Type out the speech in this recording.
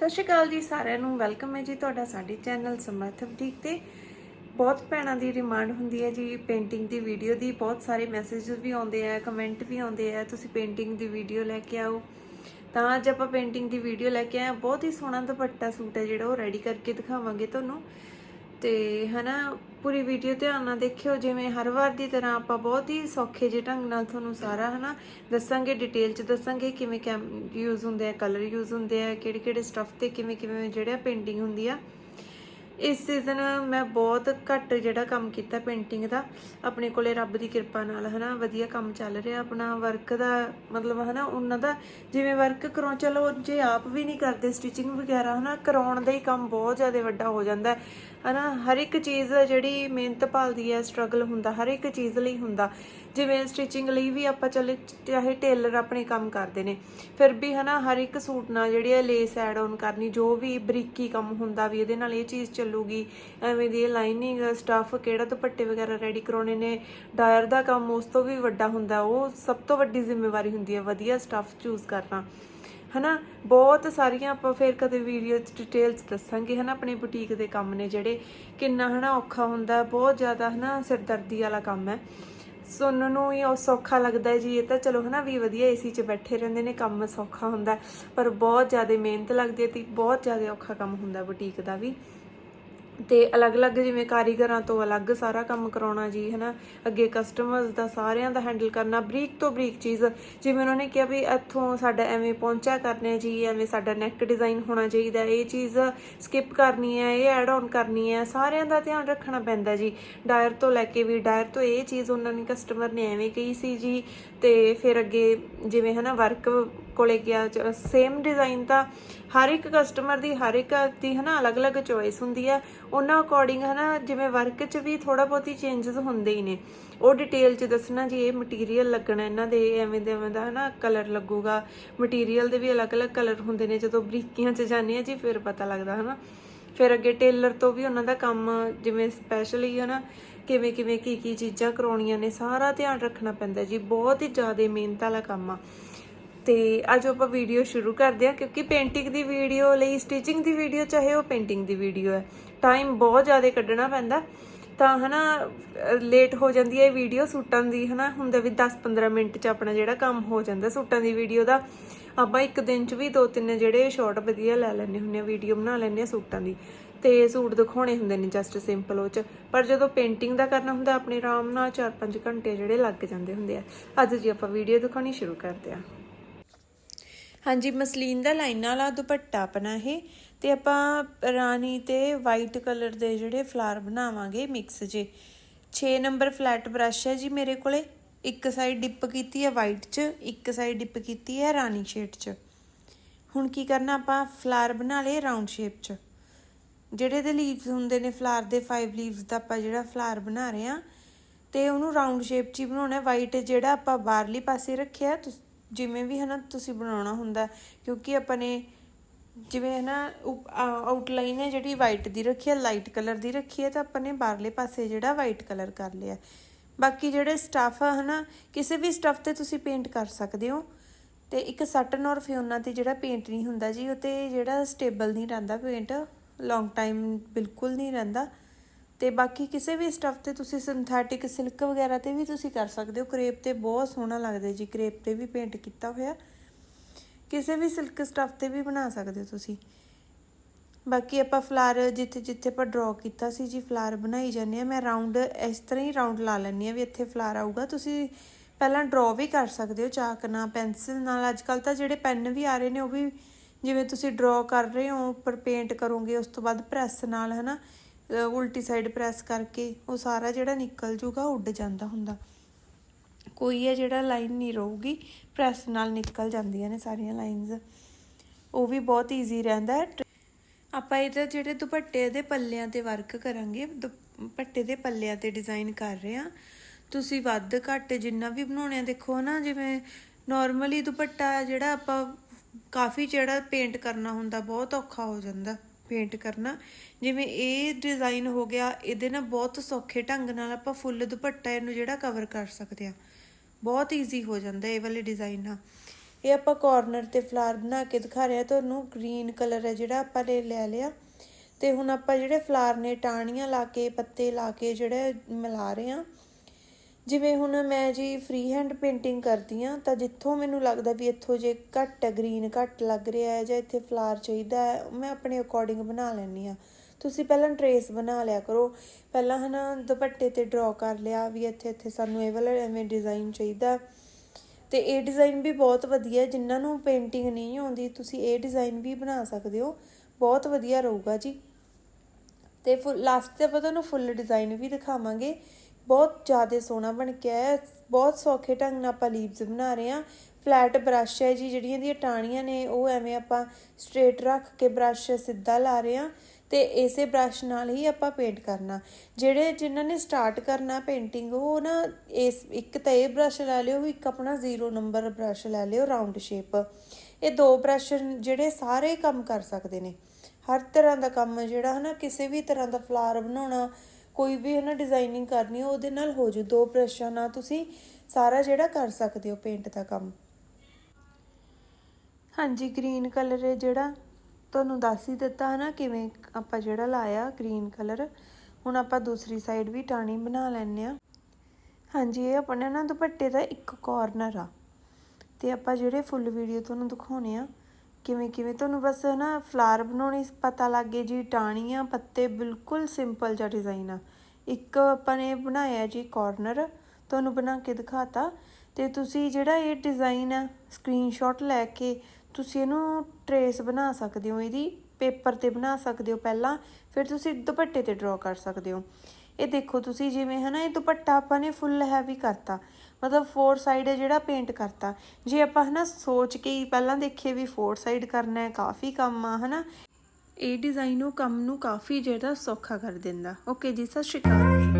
ਸਤਿ ਸ਼੍ਰੀ ਅਕਾਲ ਜੀ ਸਾਰਿਆਂ ਨੂੰ ਵੈਲਕਮ ਹੈ ਜੀ ਤੁਹਾਡਾ ਸਾਡੇ ਚੈਨਲ ਸਮਰਥ ਬੁਟੀਕ ਤੇ। ਬਹੁਤ ਭੈਣਾਂ ਦੀ ਡਿਮਾਂਡ ਹੁੰਦੀ ਹੈ ਜੀ ਪੇਂਟਿੰਗ ਦੀ ਵੀਡੀਓ ਦੀ, ਬਹੁਤ ਸਾਰੇ ਮੈਸੇजेस ਵੀ ਆਉਂਦੇ ਆ ਕਮੈਂਟ ਵੀ ਆਉਂਦੇ ਆ, ਤੁਸੀਂ ਪੇਂਟਿੰਗ ਦੀ ਵੀਡੀਓ ਲੈ ਕੇ ਆਓ। ਤਾਂ ਅੱਜ ਆਪਾਂ ਪੇਂਟਿੰਗ ਦੀ ਵੀਡੀਓ ਲੈ ਕੇ ਆਏ ਹਾਂ, ਬਹੁਤ ਹੀ ਸੋਹਣਾ ਦੁਪੱਟਾ ਸੂਟ ਹੈ ਜਿਹੜਾ, ਉਹ ਰੈਡੀ ਕਰਕੇ ਦਿਖਾਵਾਂਗੇ ਤੁਹਾਨੂੰ। ਤੇ ਹਨਾ, ਪੂਰੀ ਵੀਡੀਓ ਧਿਆਨ ਨਾਲ ਦੇਖਿਓ, ਜਿਵੇਂ ਹਰ ਵਾਰ ਦੀ ਤਰ੍ਹਾਂ ਆਪਾਂ ਬਹੁਤ ਹੀ ਸੌਖੇ ਜਿਹੇ ਢੰਗ ਨਾਲ ਤੁਹਾਨੂੰ ਸਾਰਾ ਹਨਾ ਦੱਸਾਂਗੇ ਡਿਟੇਲ ਚ ਦੱਸਾਂਗੇ ਕਿਵੇਂ ਕੈਮ ਯੂਜ਼ ਹੁੰਦੇ ਆ ਕਲਰ ਯੂਜ਼ ਹੁੰਦੇ ਆ, ਕਿਹੜੇ ਕਿਹੜੇ ਸਟੱਫ ਤੇ ਕਿਵੇਂ ਕਿਵੇਂ ਜਿਹੜਾ ਪੇਂਟਿੰਗ ਹੁੰਦੀ ਆ। ਇਸ ਸੀਜ਼ਨ ਮੈਂ ਬਹੁਤ ਘੱਟ ਜਿਹੜਾ ਕੰਮ ਕੀਤਾ ਪੇਂਟਿੰਗ ਦਾ, ਆਪਣੇ ਕੋਲੇ ਰੱਬ ਦੀ ਕਿਰਪਾ ਨਾਲ ਹਨਾ, ਵਧੀਆ ਕੰਮ ਚੱਲ ਰਿਹਾ ਆਪਣਾ ਵਰਕ ਦਾ ਮਤਲਬ ਹਨਾ, ਉਹਨਾਂ ਦਾ ਜਿਵੇਂ ਵਰਕ ਕਰਾਉ ਚਲੋ ਜੇ ਆਪ ਵੀ ਨਹੀਂ ਕਰਦੇ ਸਟਿਚਿੰਗ ਵਗੈਰਾ ਹਨਾ, ਕਰਾਉਣ ਦਾ ਹੀ ਕੰਮ ਬਹੁਤ ਜ਼ਿਆਦਾ ਵੱਡਾ ਹੋ ਜਾਂਦਾ। ਹਨਾ? ਹਰ ਇੱਕ ਚੀਜ਼ ਜਿਹੜੀ ਮਿਹਨਤ ਭਾਲਦੀ ਹੈ ਸਟਰਗਲ ਹੁੰਦਾ, ਹਰ ਇੱਕ ਚੀਜ਼ ਲਈ ਹੁੰਦਾ। ਜਿਵੇਂ ਸਟਿਚਿੰਗ ਲਈ ਵੀ ਆਪਾਂ ਚੱਲੇ, ਚਾਹੇ ਟੇਲਰ ਆਪਣੇ ਕੰਮ ਕਰਦੇ ਨੇ, ਫਿਰ ਵੀ ਹਨਾ, ਹਰ ਇੱਕ ਸੂਟ ਨਾਲ ਜਿਹੜੀ ਹੈ ਲੇਸ ਐਡ ਆਨ ਕਰਨੀ, ਜੋ ਵੀ ਬਰੀਕੀ ਕੰਮ ਹੁੰਦਾ ਵੀ ਇਹਦੇ ਨਾਲ ਇਹ ਚੀਜ਼ ਚੱਲੂਗੀ, ਐਵੇਂ ਦੀ ਲਾਈਨਿੰਗ ਸਟਫ ਕਿਹੜਾ ਦੁਪੱਟੇ ਵਗੈਰਾ ਰੈਡੀ ਕਰਾਉਣੇ ਨੇ, ਡਾਇਰ ਦਾ ਕੰਮ ਉਸ ਤੋਂ ਵੀ ਵੱਡਾ ਹੁੰਦਾ, ਉਹ ਸਭ ਤੋਂ ਵੱਡੀ ਜ਼ਿੰਮੇਵਾਰੀ ਹੁੰਦੀ ਹੈ ਵਧੀਆ ਸਟਫ ਚੂਜ਼ ਕਰਨਾ। ਹਨਾ? ਬਹੁਤ ਸਾਰੀਆਂ ਆਪਾਂ ਫਿਰ ਕਦੇ ਵੀਡੀਓ ਚ ਡਿਟੇਲਸ ਦੱਸਾਂਗੇ ਹਨਾ, ਆਪਣੇ ਬੁਟੀਕ ਦੇ ਕੰਮ ਨੇ ਜਿਹੜੇ। ਕਿੰਨਾ ਹਨਾ ਔਖਾ ਹੁੰਦਾ, ਬਹੁਤ ਜ਼ਿਆਦਾ ਹਨਾ ਸਿਰਦਰਦੀ ਵਾਲਾ ਕੰਮ ਹੈ। ਸੁਣਨ ਨੂੰ ਹੀ ਉਹ ਸੌਖਾ ਲੱਗਦਾ ਜੀ, ਇਹ ਤਾਂ ਚਲੋ ਹਨਾ ਵੀ ਵਧੀਆ ਏਸੀ 'ਚ ਬੈਠੇ ਰਹਿੰਦੇ ਨੇ, ਕੰਮ ਸੌਖਾ ਹੁੰਦਾ ਪਰ ਬਹੁਤ ਜ਼ਿਆਦਾ ਮਿਹਨਤ ਲੱਗਦੀ ਹੈ ਤੇ ਬਹੁਤ ਜ਼ਿਆਦਾ ਔਖਾ ਕੰਮ ਹੁੰਦਾ ਬੁਟੀਕ ਦਾ ਵੀ। ਤੇ ਅਲੱਗ-ਅਲੱਗ ਜਿਵੇਂ ਕਾਰੀਗਰਾਂ ਤੋਂ ਅਲੱਗ ਸਾਰਾ ਕੰਮ ਕਰਾਉਣਾ ਜੀ, ਹਨਾ? ਅੱਗੇ ਕਸਟਮਰਸ ਦਾ ਸਾਰਿਆਂ ਦਾ ਹੈਂਡਲ ਕਰਨਾ, ਬਰੀਕ ਤੋਂ ਬਰੀਕ ਚੀਜ਼। ਜਿਵੇਂ ਉਹਨਾਂ ਨੇ ਕਿਹਾ ਵੀ ਇੱਥੋਂ ਸਾਡਾ ਐਵੇਂ ਪਹੁੰਚਾ ਕਰਨਾ ਜੀ, ਐਵੇਂ ਸਾਡਾ ਨੈਕ ਡਿਜ਼ਾਈਨ ਹੋਣਾ ਚਾਹੀਦਾ, ਇਹ ਚੀਜ਼ ਸਕਿਪ ਕਰਨੀ ਹੈ, ਇਹ ਐਡ ਆਨ ਕਰਨੀ ਹੈ, ਸਾਰਿਆਂ ਦਾ ਧਿਆਨ ਰੱਖਣਾ ਪੈਂਦਾ ਜੀ। ਡਾਇਰ ਤੋਂ ਲੈ ਕੇ ਵੀ, ਡਾਇਰ ਤੋਂ ਇਹ ਚੀਜ਼ ਉਹਨਾਂ ਨੇ ਕਸਟਮਰ ਨੇ ਐਵੇਂ ਕਹੀ ਸੀ ਜੀ, ਤੇ ਫਿਰ ਅੱਗੇ ਜਿਵੇਂ, ਹਨਾ ਵਰਕ ਕੋਲੇ ਗਿਆ ਸੇਮ ਡਿਜ਼ਾਈਨ ਤਾਂ ਹਰ ਇੱਕ ਕਸਟਮਰ ਦੀ, ਹਰ ਇੱਕ ਦੀ ਹਨਾ ਅਲੱਗ-ਅਲੱਗ ਚੋਇਸ ਹੁੰਦੀ ਹੈ। ਉਹਨਾਂ ਅਕੋਰਡਿੰਗ ਹਨਾ ਜਿਵੇਂ ਵਰਕ 'ਚ ਵੀ ਥੋੜਾ ਬਹੁਤੀ ਚੇਂਜਸ ਹੁੰਦੇ ਹੀ ਨੇ। ਉਹ ਡਿਟੇਲ 'ਚ ਦੱਸਣਾ ਜੀ, ਇਹ ਮਟੀਰੀਅਲ ਲੱਗਣਾ, ਇਹਨਾਂ ਦੇ ਐਵੇਂ ਦੇ ਐਵੇਂ ਦਾ ਹਨਾ ਕਲਰ ਲੱਗੂਗਾ। ਮਟੀਰੀਅਲ ਦੇ ਵੀ ਅਲੱਗ-ਅਲੱਗ ਕਲਰ ਹੁੰਦੇ ਨੇ, ਜਦੋਂ ਬਰੀਕੀਆਂ 'ਚ ਜਾਂਦੇ ਆ ਜੀ, ਫਿਰ ਪਤਾ ਲੱਗਦਾ ਹਨਾ। ਫਿਰ ਅੱਗੇ ਟੇਲਰ ਤੋਂ ਵੀ ਉਹਨਾਂ ਦਾ ਕੰਮ ਜਿਵੇਂ ਸਪੈਸ਼ਲੀ ਹਨਾ, ਕਿਵੇਂ ਕਿਵੇਂ ਕੀ ਕੀ ਚੀਜ਼ਾਂ ਕਰਾਉਣੀਆਂ ਨੇ, ਸਾਰਾ ਧਿਆਨ ਰੱਖਣਾ ਪੈਂਦਾ ਜੀ। ਬਹੁਤ ਹੀ ਜ਼ਿਆਦਾ ਮਿਹਨਤ ਵਾਲਾ ਕੰਮ ਆ। ਤੇ ਅੱਜ ਆਪਾਂ ਵੀਡੀਓ ਸ਼ੁਰੂ ਕਰਦੇ ਹਾਂ ਕਿਉਂਕਿ ਪੇਂਟਿੰਗ ਦੀ ਵੀਡੀਓ ਲਈ ਸਟਿਚਿੰਗ ਦੀ ਵੀਡੀਓ ਚਾਹੇ ਉਹ ਪੇਂਟਿੰਗ ਦੀ ਵੀਡੀਓ ਹੈ। ਟਾਈਮ ਬਹੁਤ ਜ਼ਿਆਦਾ ਕੱਢਣਾ ਪੈਂਦਾ। ਤਾਂ ਹਨਾ ਲੇਟ ਹੋ ਜਾਂਦੀ ਹੈ ਵੀਡੀਓ ਸੂਟਾਂ ਦੀ, ਹਨਾ, ਹੁੰਦਾ ਵੀ 10-15 ਮਿੰਟ ਚ ਆਪਣਾ ਜਿਹੜਾ ਕੰਮ ਹੋ ਜਾਂਦਾ ਸੂਟਾਂ ਦੀ ਵੀਡੀਓ ਦਾ। ਆਪਾਂ ਇੱਕ ਦਿਨ ਚ ਵੀ ਦੋ ਤਿੰਨ ਜਿਹੜੇ ਸ਼ਾਰਟ ਵਧੀਆ ਲੈ ਲੈਣੇ ਹੁੰਦੇ ਆ ਵੀਡੀਓ ਬਣਾ ਲੈਣੇ ਆ ਸੂਟਾਂ ਦੀ। ਤੇ ਸੂਟ ਦਿਖਾਉਣੇ ਹੁੰਦੇ ਨੇ ਜਸਟ ਸਿੰਪਲ ਉਹ ਚ। ਪਰ ਜਦੋਂ ਪੇਂਟਿੰਗ ਦਾ ਕਰਨਾ ਹੁੰਦਾ, ਆਪਣੇ ਆਰਾਮ ਨਾਲ 4-5 ਘੰਟੇ ਜਿਹੜੇ ਲੱਗ ਜਾਂਦੇ ਹੁੰਦੇ ਆ। ਅੱਜ ਜੀ ਆਪਾਂ ਵੀਡੀਓ ਦਿਖਾਉਣੀ ਸ਼ੁਰੂ ਕਰਦੇ ਆ ਹਾਂਜੀ, ਮਸਲੀਨ ਦਾ ਲਾਈਨਾਂ ਵਾਲਾ ਦੁਪੱਟਾ ਆਪਣਾ ਇਹ, ਤੇ ਆਪਾਂ ਰਾਣੀ ਤੇ ਵਾਈਟ ਕਲਰ ਦੇ ਜਿਹੜੇ ਫਲਾਰ ਬਣਾਵਾਂਗੇ ਮਿਕਸ ਜੇ। 6 ਨੰਬਰ ਫਲੈਟ ਬ੍ਰਸ਼ ਹੈ ਜੀ ਮੇਰੇ ਕੋਲੇ, ਇੱਕ ਸਾਈਡ ਡਿਪ ਕੀਤੀ ਹੈ ਵਾਈਟ 'ਚ, ਇੱਕ ਸਾਈਡ ਡਿਪ ਕੀਤੀ ਹੈ ਰਾਣੀ ਸ਼ੇਡ 'ਚ। ਹੁਣ ਕੀ ਕਰਨਾ ਆਪਾਂ ਫਲਾਰ ਬਣਾ ਲਏ ਰਾਉਂਡ ਸ਼ੇਪ 'ਚ। ਜਿਹੜੇ ਦੇ ਲੀਵਸ ਹੁੰਦੇ ਨੇ ਫਲਾਰ ਦੇ 5 ਲੀਵਸ ਦਾ ਆਪਾਂ ਜਿਹੜਾ ਫਲਾਰ ਬਣਾ ਰਹੇ ਆ ਤੇ ਉਹਨੂੰ ਰਾਉਂਡ ਸ਼ੇਪ 'ਚ ਹੀ ਬਣਾਉਣਾ ਵਾਈਟ ਜਿਹੜਾ ਆਪਾਂ ਬਾਹਰਲੀ ਪਾਸੇ ਰੱਖਿਆ, ਤੁਸ- ਜਿਵੇਂ ਵੀ ਹਨਾ ਤੁਸੀਂ ਬਣਾਉਣਾ ਹੁੰਦਾ, ਕਿਉਂਕਿ ਆਪਾਂ ਨੇ ਜਿਵੇਂ ਹਨਾ ਆਊਟਲਾਈਨ ਹੈ ਜਿਹੜੀ ਵਾਈਟ ਦੀ ਰੱਖੀ ਹੈ ਲਾਈਟ ਕਲਰ ਦੀ ਰੱਖੀ ਹੈ, ਤਾਂ ਆਪਾਂ ਨੇ ਬਾਹਰਲੇ ਪਾਸੇ ਜਿਹੜਾ ਵਾਈਟ ਕਲਰ ਕਰ ਲਿਆ। ਬਾਕੀ ਜਿਹੜੇ ਸਟਫ ਆ ਹਨਾ, ਕਿਸੇ ਵੀ ਸਟਫ ਤੇ ਤੁਸੀਂ ਪੇਂਟ ਕਰ ਸਕਦੇ ਹੋ। ਤੇ ਇੱਕ ਸਟਨ ਔਰ ਫਿਓਨਾ ਤੇ ਜਿਹੜਾ ਪੇਂਟ ਨਹੀਂ ਹੁੰਦਾ ਜੀ, ਉਹ ਤੇ ਜਿਹੜਾ ਸਟੇਬਲ ਨਹੀਂ ਰਹਿੰਦਾ ਪੇਂਟ ਲੌਂਗ ਟਾਈਮ ਬਿਲਕੁਲ ਨਹੀਂ ਰਹਿੰਦਾ। ਤੇ ਬਾਕੀ ਕਿਸੇ ਵੀ ਸਟਫ ਤੇ ਤੁਸੀਂ ਸਿੰਥੈਟਿਕ ਸਿਲਕ ਵਗੈਰਾ ਤੇ ਵੀ ਤੁਸੀਂ ਕਰ ਸਕਦੇ ਹੋ। ਕਰੇਪ ਤੇ ਬਹੁਤ ਸੋਹਣਾ ਲੱਗਦਾ ਜੀ। ਕਰੇਪ ਤੇ ਵੀ ਪੇਂਟ ਕੀਤਾ ਹੋਇਆ। ਕਿਸੇ ਵੀ ਸਿਲਕ ਸਟਫ ਤੇ ਵੀ ਬਣਾ ਸਕਦੇ ਹੋ ਤੁਸੀਂ। ਬਾਕੀ ਆਪਾਂ ਫਲਾਰ ਜਿੱਥੇ ਜਿੱਥੇ ਆਪਾਂ ਡਰਾ ਕੀਤਾ ਸੀ ਜੀ ਫਲਾਰ ਬਣਾਈ ਜਾਂਦੇ ਆ ਮੈਂ ਰਾਉਂਡ ਇਸ ਤਰ੍ਹਾਂ ਹੀ ਰਾਉਂਡ ਲਾ ਲੈਂਦੀ ਆ ਵੀ ਇੱਥੇ ਫਲਾਰ ਆਊਗਾ। ਤੁਸੀਂ ਪਹਿਲਾਂ ਡਰਾ ਵੀ ਕਰ ਸਕਦੇ ਹੋ ਚਾਕ ਨਾਲ ਪੈਨਸਿਲ ਨਾਲ। ਅੱਜ ਕੱਲ ਤਾਂ ਜਿਹੜੇ ਪੈਨ ਵੀ ਆ ਰਹੇ ਨੇ ਉਹ ਵੀ ਜਿਵੇਂ ਤੁਸੀਂ ਡਰਾ ਕਰ ਰਹੇ ਹੋ ਉੱਪਰ ਪੇਂਟ ਕਰੋਗੇ ਉਸ ਤੋਂ ਬਾਅਦ ਪ੍ਰੈਸ ਨਾਲ ਹਨਾ। ਅ, ਉਲਟੀ ਸਾਈਡ ਪ੍ਰੈਸ ਕਰਕੇ ਉਹ ਸਾਰਾ ਜਿਹੜਾ ਨਿਕਲ ਜੂਗਾ ਉੱਡ ਜਾਂਦਾ ਹੁੰਦਾ। ਕੋਈ ਹੈ ਜਿਹੜਾ ਲਾਈਨ ਨਹੀਂ ਰਹੂਗੀ ਪ੍ਰੈਸ ਨਾਲ ਨਿਕਲ ਜਾਂਦੀਆਂ ਨੇ ਸਾਰੀਆਂ ਲਾਈਨਸ ਉਹ ਵੀ ਬਹੁਤ ਈਜ਼ੀ ਰਹਿੰਦਾ ਹੈ। ਆਪਾਂ ਇਹਦੇ ਜਿਹੜੇ ਦੁਪੱਟੇ ਦੇ ਪੱਲਿਆਂ ਤੇ ਵਰਕ ਕਰਾਂਗੇ, ਦੁਪੱਟੇ ਦੇ ਪੱਲਿਆਂ ਤੇ ਡਿਜ਼ਾਈਨ ਕਰ ਰਹੇ ਆ ਤੁਸੀਂ ਵੱਧ ਘੱਟ ਜਿੰਨਾ ਵੀ ਬਣਾਉਣੇ ਆ, ਦੇਖੋ ਨਾ, ਜਿਵੇਂ ਨਾਰਮਲੀ ਦੁਪੱਟਾ ਜਿਹੜਾ ਆਪਾਂ ਕਾਫੀ ਜਿਹੜਾ ਪੇਂਟ ਕਰਨਾ ਹੁੰਦਾ, ਬਹੁਤ ਔਖਾ ਹੋ ਜਾਂਦਾ। ਪੇਂਟ ਕਰਨਾ। ਜਿਵੇਂ ਇਹ ਡਿਜ਼ਾਈਨ ਹੋ ਗਿਆ, ਇਹਦੇ ਨਾਲ ਬਹੁਤ ਸੌਖੇ ਢੰਗ ਨਾਲ ਆਪਾਂ ਫੁੱਲ ਦੁਪੱਟਾ ਇਹਨੂੰ ਜਿਹੜਾ ਕਵਰ ਕਰ ਸਕਦੇ ਆ ਬਹੁਤ ਈਜ਼ੀ ਹੋ ਜਾਂਦਾ ਇਹ ਵਾਲੇ ਡਿਜ਼ਾਈਨ ਨਾਲ। ਇਹ ਆਪਾਂ ਕਾਰਨਰ ਤੇ ਫਲਾਰ ਬਣਾ ਕੇ ਦਿਖਾ ਰਿਹਾ, ਤੁਹਾਨੂੰ ਗ੍ਰੀਨ ਕਲਰ ਹੈ ਜਿਹੜਾ ਆਪਾਂ ਨੇ ਲੈ ਲਿਆ। ਤੇ ਹੁਣ ਆਪਾਂ ਜਿਹੜੇ ਫਲਾਰ ਨੇ ਟਾਹਣੀਆਂ ਲਾ ਕੇ, ਪੱਤੇ ਲਾ ਕੇ ਜਿਹੜੇ ਮਿਲਾ ਰਹੇ ਆ ਜਿਵੇਂ ਹੁਣ ਮੈਂ ਜੀ ਫ੍ਰੀ ਹੈਂਡ ਪੇਂਟਿੰਗ ਕਰਦੀ ਆ ਤਾਂ ਜਿੱਥੋਂ ਮੈਨੂੰ ਲੱਗਦਾ ਵੀ ਇੱਥੋਂ ਜੇ ਘੱਟ ਗ੍ਰੀਨ ਘੱਟ ਲੱਗ ਰਿਹਾ ਹੈ ਜਾਂ ਇੱਥੇ ਫਲਾਰ ਚਾਹੀਦਾ ਹੈ, ਮੈਂ ਆਪਣੇ ਅਕੋਰਡਿੰਗ ਬਣਾ ਲੈਣੀ ਆ ਤੁਸੀਂ ਪਹਿਲਾਂ ਟਰੇਸ ਬਣਾ ਲਿਆ ਕਰੋ। ਪਹਿਲਾਂ ਹਨਾ ਦੁਪੱਟੇ ਤੇ ਡਰਾ ਕਰ ਲਿਆ ਵੀ ਇੱਥੇ ਇੱਥੇ ਸਾਨੂੰ ਇਹ ਵਾਲਾ ਐਵੇਂ ਡਿਜ਼ਾਈਨ ਚਾਹੀਦਾ। ਤੇ ਇਹ ਡਿਜ਼ਾਈਨ ਵੀ ਬਹੁਤ ਵਧੀਆ ਹੈ ਜਿਨ੍ਹਾਂ ਨੂੰ ਪੇਂਟਿੰਗ ਨਹੀਂ ਆਉਂਦੀ, ਤੁਸੀਂ ਇਹ ਡਿਜ਼ਾਈਨ ਵੀ ਬਣਾ ਸਕਦੇ ਹੋ। ਬਹੁਤ ਵਧੀਆ ਰਹੂਗਾ ਜੀ। ਤੇ ਲਾਸਟ ਤੇ ਆਪਾਂ ਤੁਹਾਨੂੰ ਫੁੱਲ ਡਿਜ਼ਾਈਨ ਵੀ ਦਿਖਾਵਾਂਗੇ। ਬਹੁਤ ਜ਼ਿਆਦਾ ਸੋਹਣਾ ਬਣ ਕੇ ਆਇਆ। ਹੈ। ਬਹੁਤ ਸੌਖੇ ਢੰਗ ਨਾਲ ਆਪਾਂ ਲੀਵਸ ਬਣਾ ਰਹੇ ਹਾਂ। ਫਲੈਟ ਬ੍ਰਸ਼ ਹੈ ਜੀ, ਜਿਹੜੀਆਂ ਦੀਆਂ ਟਾਹਣੀਆਂ ਨੇ, ਉਹ ਐਵੇਂ ਆਪਾਂ ਸਟ੍ਰੇਟ ਰੱਖ ਕੇ ਬ੍ਰਸ਼ ਸਿੱਧਾ ਲਾ ਰਹੇ ਹਾਂ ਤੇ ਇਸੇ ਬ੍ਰਸ਼ ਨਾਲ ਹੀ ਆਪਾਂ ਪੇਂਟ ਕਰਨਾ। ਜਿਹੜੇ ਜਿਨ੍ਹਾਂ ਨੇ ਸਟਾਰਟ ਕਰਨਾ ਪੇਂਟਿੰਗ ਉਹ ਨਾ ਇਸ ਇੱਕ ਤਾਂ ਇਹ ਬ੍ਰਸ਼ ਲੈ ਲਿਓ, ਇੱਕ ਆਪਣਾ ਜ਼ੀਰੋ ਨੰਬਰ ਬ੍ਰਸ਼ ਲੈ ਲਿਓ ਰਾਉਂਡ ਸ਼ੇਪ ਇਹ ਦੋ ਬ੍ਰਸ਼ ਜਿਹੜੇ ਸਾਰੇ ਕੰਮ ਕਰ ਸਕਦੇ ਨੇ। ਹਰ ਤਰ੍ਹਾਂ ਦਾ ਕੰਮ, ਜਿਹੜਾ ਹਨਾ, ਕਿਸੇ ਵੀ ਤਰ੍ਹਾਂ ਦਾ ਫਲਾਰ ਬਣਾਉਣਾ ਕੋਈ ਵੀ ਹੈ ਨਾ ਡਿਜ਼ਾਈਨਿੰਗ ਕਰਨੀ ਹੋ, ਉਹਦੇ ਨਾਲ ਹੋ ਜੂ ਦੋ ਬ੍ਰਸ਼ਾਂ ਨਾਲ ਤੁਸੀਂ ਸਾਰਾ ਜਿਹੜਾ ਕਰ ਸਕਦੇ ਹੋ ਪੇਂਟ ਦਾ ਕੰਮ। ਹਾਂਜੀ ਗ੍ਰੀਨ ਕਲਰ ਹੈ ਜਿਹੜਾ ਤੁਹਾਨੂੰ ਦੱਸ ਹੀ ਦਿੱਤਾ ਹੈ ਨਾ ਕਿਵੇਂ ਆਪਾਂ ਜਿਹੜਾ ਲਾਇਆ ਗ੍ਰੀਨ ਕਲਰ ਹੁਣ ਆਪਾਂ ਦੂਸਰੀ ਸਾਈਡ ਵੀ ਟਾਣੀ ਬਣਾ ਲੈਣੇ ਆ ਹਾਂਜੀ, ਇਹ ਆਪਣੇ ਨਾ ਦੁਪੱਟੇ ਦਾ ਇੱਕ ਕਾਰਨਰ ਆ। ਤੇ ਆਪਾਂ ਜਿਹੜੇ ਫੁੱਲ ਵੀਡੀਓ ਤੁਹਾਨੂੰ ਦਿਖਾਉਣੇ ਆ ਕਿਵੇਂ ਕਿਵੇਂ ਤੁਹਾਨੂੰ ਬਸ ਨਾ ਫਲਾਰ ਬਣਾਉਣੀ ਪਤਾ ਲੱਗ ਗਏ ਜੀ, ਟਾਹਣੀਆਂ, ਪੱਤੇ, ਬਿਲਕੁਲ ਸਿੰਪਲ ਜਿਹਾ ਡਿਜ਼ਾਈਨ ਆ। ਇੱਕ ਆਪਾਂ ਨੇ ਬਣਾਇਆ ਜੀ ਕਾਰਨਰ, ਤੁਹਾਨੂੰ ਬਣਾ ਕੇ ਦਿਖਾਤਾ। ਤੇ ਤੁਸੀਂ ਜਿਹੜਾ ਇਹ ਡਿਜ਼ਾਈਨ ਆ ਸਕਰੀਨਸ਼ਾਟ ਲੈ ਕੇ ਤੁਸੀਂ ਇਹਨੂੰ ਟਰੇਸ ਬਣਾ ਸਕਦੇ ਹੋ, ਇਹਦੀ ਪੇਪਰ ਤੇ ਬਣਾ ਸਕਦੇ ਹੋ ਪਹਿਲਾਂ, ਫਿਰ ਤੁਸੀਂ ਦੁਪੱਟੇ ਤੇ ਡਰਾ ਕਰ ਸਕਦੇ ਹੋ। ਇਹ ਦੇਖੋ ਤੁਸੀਂ ਜਿਵੇਂ ਹਨਾ, ਇਹ ਦੁਪੱਟਾ ਆਪਾਂ ਨੇ ਫੁੱਲ ਹੈਵੀ ਕਰਤਾ। ਮਤਲਬ ਫੋਰ ਸਾਈਡ ਹੈ ਜਿਹੜਾ ਪੇਂਟ ਕਰਤਾ। ਜੇ ਆਪਾਂ ਹਨਾ ਸੋਚ ਕੇ ਹੀ ਪਹਿਲਾਂ ਦੇਖੀਏ ਵੀ ਫੋਰ ਸਾਈਡ ਕਰਨਾ ਹੈ, ਕਾਫੀ ਕੰਮ ਆ, ਹਨਾ। ਇਹ ਡਿਜ਼ਾਈਨ ਉਹ ਕੰਮ ਨੂੰ ਕਾਫੀ ਜਿਹੜਾ ਸੌਖਾ ਕਰ ਦਿੰਦਾ। ਓਕੇ ਜੀ, ਸਤਿ ਸ਼੍ਰੀ ਅਕਾਲ।